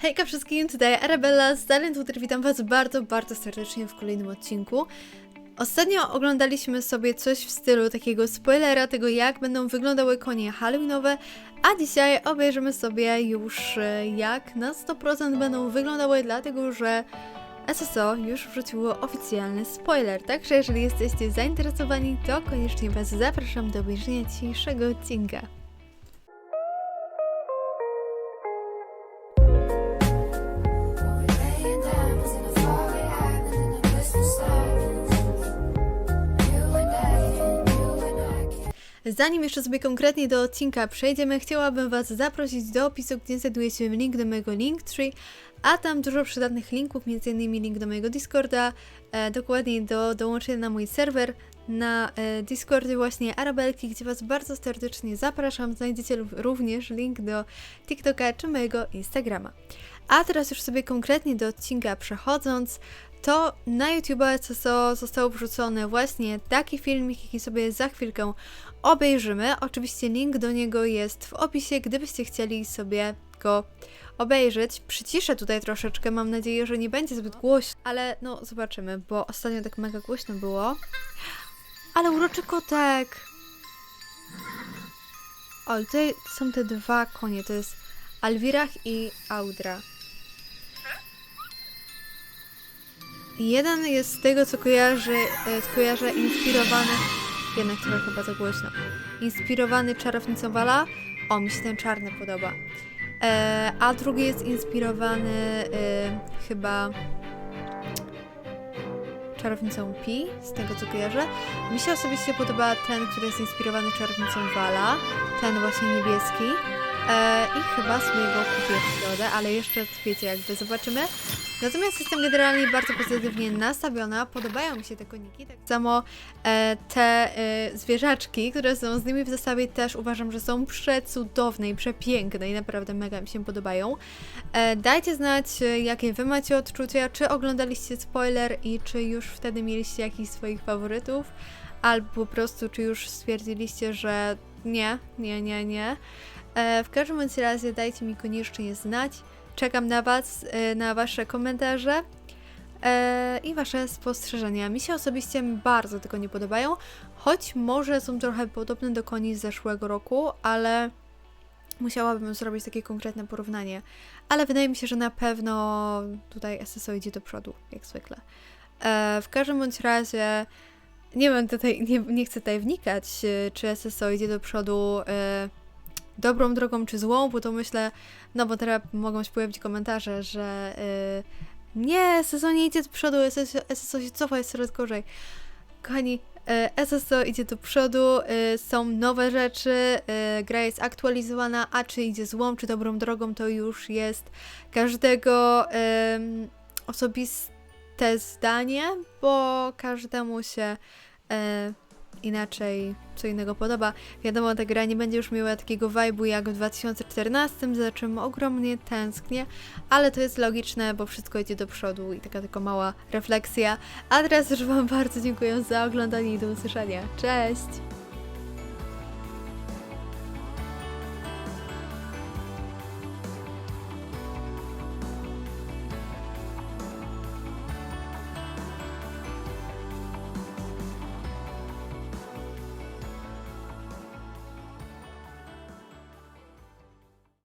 Hejka wszystkim, tutaj Arabella z Silent. Witam Was bardzo, bardzo serdecznie w kolejnym odcinku. Ostatnio oglądaliśmy sobie coś w stylu takiego spoilera tego, jak będą wyglądały konie halloweenowe, a dzisiaj obejrzymy sobie już e, jak na 100% będą wyglądały, dlatego że SSO już wrzuciło oficjalny spoiler. Także jeżeli jesteście zainteresowani, to koniecznie Was zapraszam do obejrzenia dzisiejszego odcinka. Zanim jeszcze sobie konkretnie do odcinka przejdziemy, chciałabym Was zaprosić do opisu, gdzie znajduje się link do mojego Linktree, a tam dużo przydatnych linków, m.in. link do mojego Discorda, e, dokładniej do dołączenia na mój serwer na e, Discordzie właśnie Arabelki, gdzie Was bardzo serdecznie zapraszam. Znajdziecie również link do TikToka czy mojego Instagrama. A teraz już sobie konkretnie do odcinka przechodząc, to na YouTube SSO został wrzucony właśnie taki filmik, jaki sobie za chwilkę obejrzymy. Oczywiście link do niego jest w opisie, gdybyście chcieli sobie go obejrzeć. Przyciszę tutaj troszeczkę, mam nadzieję, że nie będzie zbyt głośno, ale no zobaczymy, bo ostatnio tak mega głośno było. Ale uroczy kotek! O, tutaj są te dwa konie, to jest Alwirach i Audra. Jeden jest z tego, co kojarzy, e, kojarzę inspirowany. Jednak trochę chyba za głośno. Inspirowany czarownicą Wala. O, mi się ten czarny podoba. E, a drugi jest inspirowany e, chyba czarownicą Pi, z tego co kojarzę. Mi się osobiście podoba ten, który jest inspirowany czarownicą Wala. Ten właśnie niebieski. E, I chyba sobie go kupię w środę, ale jeszcze wiecie, jakby zobaczymy. Natomiast jestem generalnie bardzo pozytywnie nastawiona, podobają mi się te koniki. Tak samo e, te e, zwierzaczki, które są z nimi w zestawie też uważam, że są przecudowne i przepiękne i naprawdę mega mi się podobają. E, dajcie znać, e, jakie wy macie odczucia, czy oglądaliście spoiler i czy już wtedy mieliście jakichś swoich faworytów, albo po prostu czy już stwierdziliście, że nie, nie, nie, nie. E, w każdym razie dajcie mi koniecznie znać. Czekam na Was, e, na Wasze komentarze e, i Wasze spostrzeżenia. Mi się osobiście bardzo tego nie podobają, choć może są trochę podobne do koni z zeszłego roku, ale musiałabym zrobić takie konkretne porównanie. Ale wydaje mi się, że na pewno tutaj SSO idzie do przodu, jak zwykle. E, w każdym bądź razie nie wiem tutaj, nie, nie chcę tutaj wnikać, e, czy SSO idzie do przodu e, dobrą drogą czy złą, bo to myślę, no bo teraz mogą się pojawić komentarze, że y, nie, SSO nie idzie do przodu, SSO, się cofa, jest coraz gorzej. Kochani, y, SSO idzie do przodu, y, są nowe rzeczy, y, gra jest aktualizowana, a czy idzie złą, czy dobrą drogą, to już jest każdego osobiste zdanie, bo każdemu się inaczej co innego podoba. Wiadomo, ta gra nie będzie już miała takiego vibe'u jak w 2014, za czym ogromnie tęsknię, ale to jest logiczne, bo wszystko idzie do przodu i taka tylko mała refleksja. A teraz już Wam bardzo dziękuję za oglądanie i do usłyszenia. Cześć!